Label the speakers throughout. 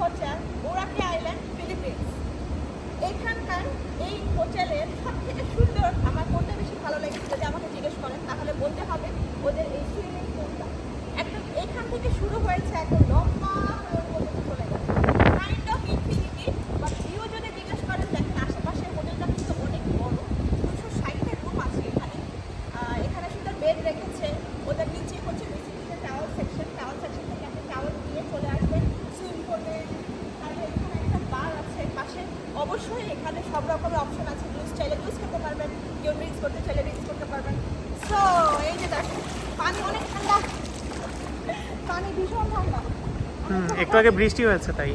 Speaker 1: Hotel ওরাকি island, Philippines. এখানকার এই হোটেলের সব থেকে সুন্দর, আমার কোনটা বেশি ভালো লেগেছে যদি আমাকে জিজ্ঞেস করেন, তাহলে বলতে হবে ওদের এই সুইমিং পুলটা একদম এখান থেকে শুরু হয়েছে একদম লং অবশ্যই এখানে সব রকমের অপশন আছে। জুস চাইলে জুস খেতে পারবেন কেউ ড্রিঙ্কস করতে চাইলে ড্রিঙ্কস করতে পারবেন। সো এই যে দেখেন পানি অনেক ঠান্ডা। পানি ভীষণ ঠান্ডা।
Speaker 2: হুম একটু আগে বৃষ্টি হয়েছে তাই।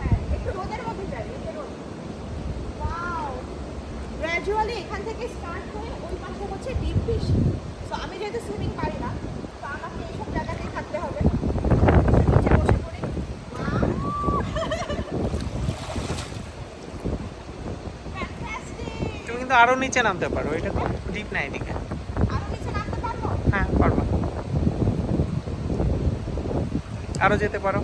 Speaker 1: হ্যাঁ, একটু রোদের মধ্যে যাই গ্র্যাজুয়ালি এখান থেকে স্টার্ট হয়ে ওই পাশে হচ্ছে ডিপ
Speaker 2: কিন্তু আরও নিচে নামতে পারো এটা তো ডিপ না এদিকে?
Speaker 1: আরও নিচে নামতে পারব?
Speaker 2: হ্যাঁ পারবা। আরও যেতে পারো।